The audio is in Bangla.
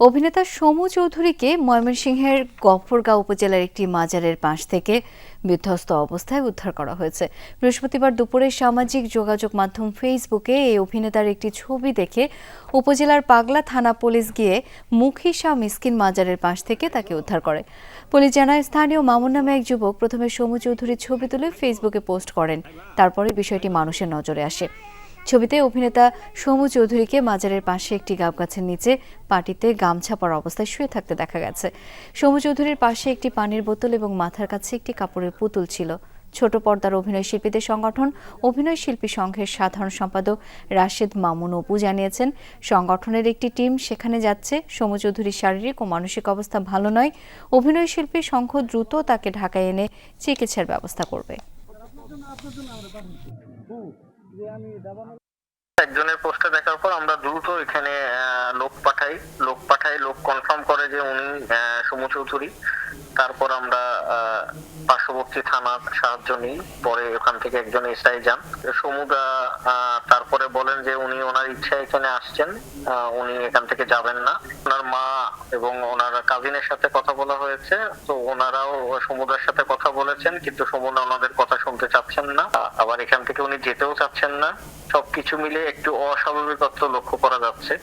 অভিনেতা সমু চৌধুরীকে ময়মনসিংহের গফরগাঁও উপজেলার একটি মাজারের পাশ থেকে বিধ্বস্ত অবস্থায় উদ্ধার করা হয়েছে। বৃহস্পতিবার দুপুরে সামাজিক যোগাযোগ মাধ্যম ফেসবুকে এই অভিনেতার একটি ছবি দেখে উপজেলার পাগলা থানা পুলিশ গিয়ে মুখী শাহ মিসকিন মাজারের পাশ থেকে তাকে উদ্ধার করে। পুলিশ জানায়, স্থানীয় মামুন নামে এক যুবক প্রথমে সমু চৌধুরীর ছবি তুলে ফেসবুকে পোস্ট করেন। তারপরে বিষয়টি মানুষের নজরে আসে। ছবিতে অভিনেতা সমু চৌধুরীকে মাজারের পাশে একটি গাব গাছের নিচে পাটিতে গামছা পরা অবস্থায় শুয়ে থাকতে দেখা গেছে। সমু চৌধুরীর পাশে একটি পানির বোতল এবং মাথার কাছে একটি কাপড়ের পুতুল ছিল। ছোট পর্দার অভিনয় শিল্পীদের সংগঠন, অভিনয় শিল্পী সংঘের সাধারণ সম্পাদক রাশেদ মামুন অপু জানিয়েছেন, সংগঠনের একটি টিম সেখানে যাচ্ছে। সমু চৌধুরীর শারীরিক ও মানসিক অবস্থা ভালো নয়। অভিনয় শিল্পী সংঘ দ্রুত তাকে ঢাকায় এনে চিকিৎসার ব্যবস্থা করবে। একজনের পোস্টটা দেখার পর আমরা দ্রুত এখানে লোক পাঠাই লোক পাঠাই, লোক কনফার্ম করে যে উনি সমু চৌধুরী। তারপর আমরা পার্শ্ববর্তী থানার সাহায্য নিই। পরে ওখান থেকে একজন এসআই যান। সমুদা তারপরে বলেন যে উনি ওনার ইচ্ছা এখানে আসছেন। উনি এখান থেকে যাবেন না। ওনার মা এবং ওনার কাজিনের সাথে কথা বলা হয়েছে, তো ওনারাও সমুদ্রের সাথে কথা বলেছেন, কিন্তু সমুদা ওনাদের কথা শুনতে চাচ্ছেন না। আবার এখান থেকে উনি যেতেও চাচ্ছেন না। সবকিছু মিলে একটু অস্বাভাবিকত্ব লক্ষ্য করা যাচ্ছে।